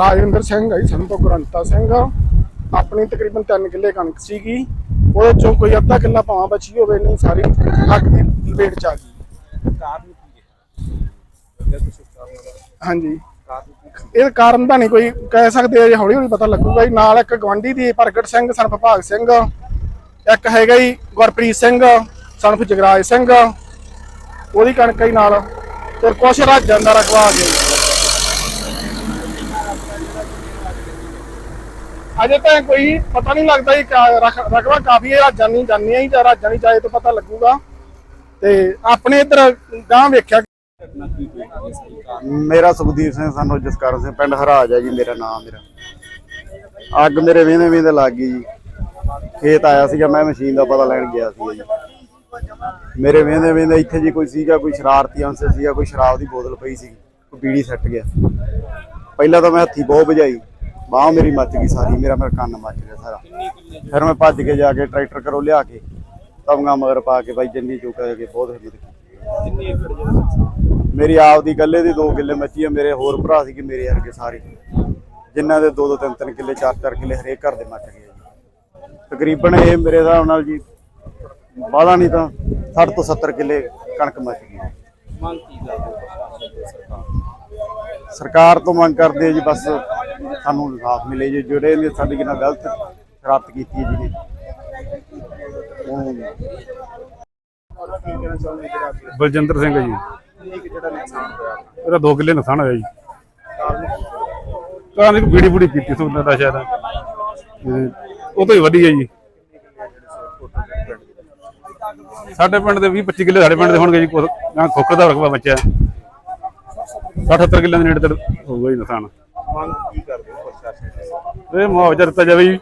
ਰਾਜਵਿੰਦਰ ਸਿੰਘ ਹੈ ਜੀ ਸੰਤੋ ਗੁਰੰਤਾ ਸਿੰਘ। ਆਪਣੀ ਤਕਰੀਬਨ 3 ਕਿੱਲੇ ਕਣਕ ਸੀਗੀ। ਉਹਦੇ ਚੋਂ ਕੋਈ ਅੱਧਾ ਕਿੱਲਾ ਭਾਵਾਂ ਬਚੀ ਹੋਵੇ ਨਹੀਂ ਸਾਰੀ ਅੱਗ ਦੀ ਲਪੇਟ ਚ ਆ ਗਈ। ਕਾਰਨ ਕੀ ਹੈ? ਜਦ ਹਾਂਜੀ। ਇਹ ਕਾਰਨ ਤਾਂ ਨਹੀਂ ਕੋਈ ਕਹਿ ਸਕਦੇ ਅਜੇ ਹੌਲੀ ਹੌਲੀ ਪਤਾ ਲੱਗੂਗਾ ਜੀ। ਨਾਲ ਇੱਕ ਗਵਾਂਢੀ ਦੀ ਪ੍ਰਗਟ ਸਿੰਘ ਸਨ ਵਿਭਾਗ ਸਿੰਘ। ਇੱਕ ਹੈਗਾ ਜੀ ਗੁਰਪ੍ਰੀਤ ਸਿੰਘ ਸਨਫ ਜਗਰਾਜ ਸਿੰਘ। ਉਹਦੀ ਕਣਕ ਹੀ ਨਾਲ। ਤੇ ਕੁਛ ਰਾਜਾਂ ਦਾ ਰਕਵਾ ਆ ਗਿਆ ਜੀ। ਅਜੇ ਤਾਂ ਕੋਈ ਪਤਾ ਨਹੀਂ ਲੱਗਦਾ ਜੀ ਰਕਬਾ ਕਾਫੀ ਹੈ ਰਾਜਾਂ ਨਹੀਂ ਜਾਣੀਆਂ ਹੀ ਜਾਂ ਰਾਜਾਂ ਨਹੀਂ ਜਾਏ ਤਾਂ ਪਤਾ ਲੱਗੂਗਾ। ਤੇ ਆਪਣੇ ਇੱਧਰ ਗਾਂ ਵੇਖਿਆ ਮੇਰਾ ਸੁਖਦੀਪ ਸਿੰਘ, ਸਾਨੂੰ ਜਸਕਰਨ ਸਿੰਘ, ਪਿੰਡ ਹਰਾਜ ਹੈ ਜੀ, ਮੇਰਾ ਨਾਮ ਮੇਰਾ। ਅੱਗ ਮੇਰੇ ਵੇਂਦੇ ਵੇਂਦੇ ਲੱਗ ਗਈ ਜੀ। ਖੇਤ ਆਇਆ ਸੀਗਾ, ਮੈਂ ਮਸ਼ੀਨ ਦਾ ਪਤਾ ਲੈਣ ਗਿਆ ਸੀ ਜੀ। ਮੇਰੇ ਵੇਂਦੇ ਵੇਂਦੇ ਇੱਥੇ ਜੀ ਕੋਈ ਸੀਗਾ, ਕੋਈ ਸ਼ਰਾਰਤੀ ਅੰਸ ਸੀਗਾ, ਕੋਈ ਸ਼ਰਾਬ ਦੀ ਬੋਤਲ ਪਈ ਸੀ, ਕੋਈ ਬੀੜੀ ਸੱਟ ਗਿਆ। ਪਹਿਲਾਂ ਤਾਂ ਮੈਂ ਹੱਥੀ ਬਹੁਤ ਵਜਾਈ ਬਾਹ ਮੇਰੀ ਮੱਚ ਗਈ ਸਾਰੀ ਮੇਰਾ ਮੇਰਾ ਕੰਨ ਮੱਚ ਗਿਆ ਸਾਰਾ। ਫਿਰ ਮੈਂ ਭੱਜ ਕੇ ਜਾ ਕੇ ਟਰੈਕਟਰ ਕਰੋ ਲਿਆ ਕੇ ਤਵਗਾ ਮਗਰ ਪਾ ਕੇ ਬਾਈ ਜੰਨੀ ਚੁੱਕਾ ਕੇ ਬਹੁਤ ਹਿੰਮਤ ਕੀਤੀ। ਮੇਰੀ ਆਪ ਦੀ ਗੱਲੇ ਦੀ 2 ਕਿੱਲੇ ਮੱਚੀ ਆ ਮੇਰੇ ਹੋਰ ਭਰਾ ਸੀ ਕਿ ਮੇਰੇ ਵਰਗੇ ਸਾਰੇ। ਜਿਨ੍ਹਾਂ ਦੇ 2-2 3-3 ਕਿੱਲੇ 4-4 ਕਿੱਲੇ ਹਰੇਕ ਘਰ ਦੇ ਮੱਚ ਗਏ ਜੀ। ਤਕਰੀਬਨ ਇਹ ਮੇਰੇ ਹਿਸਾਬ ਨਾਲ ਜੀ ਬਾਹਲਾ ਨਹੀਂ ਤਾਂ 60 ਤੋਂ 70 ਕਿੱਲੇ ਕਣਕ ਮੱਚ ਗਈ। ਮੰਗ ਕੀ ਕਰਦੇ ਸਰਕਾਰ ਤੋਂ? ਮੰਗ ਕਰਦੇ ਜੀ ਬਸ ਸਾਨੂੰ ਇਨਸਾਫ ਮਿਲੇ ਜੀ, ਜਿਹੜੇ ਨੇ ਸਾਡੀ ਨਾਲ ਗਲਤ ਸ਼ਰਾਰਤ ਕੀਤੀ ਹੈ ਜੀ। ਉਹ ਬਲਜਿੰਦਰ ਸਿੰਘ ਜੀ। ਇਹਦਾ 2 ਕਿੱਲੇ ਨੁਕਸਾਨ ਹੋਇਆ ਜੀ। ਕਾਰਨ ਕਾਂ ਬੀੜੀ ਬੂੜੀ ਕੀਤੀ ਸੀ ਉਹਨਾਂ ਦਾ ਸ਼ਾਇਦ। ਉਹ ਤੋਂ ਹੀ ਵਧੀ ਜੀ। ਸਾਡੇ ਪਿੰਡ ਦੇ 20 25 ਕਿੱਲੇ ਸਾਡੇ ਪਿੰਡ ਦੇ ਹੋਣਗੇ ਜੀ। ਕੁਛ ਖੋਖਰ ਦਾ ਰਕਬਾ ਬੱਚਾ 60 70 ਕਿੱਲਿਆਂ ਦੇ ਨੇੜੇ ਤੇੜੇ ਹੋਊਗਾ ਜੀ ਨੁਕਸਾਨ। ਮੰਗ ਕੀ ਕਰਦੇ ਹੋ ਪ੍ਰਸ਼ਾਸਨ ਤੋਂ ਇਹ ਮੁਆਵਜ਼ਾ ਦਿੱਤਾ ਜਾਵੇ ਜੀ।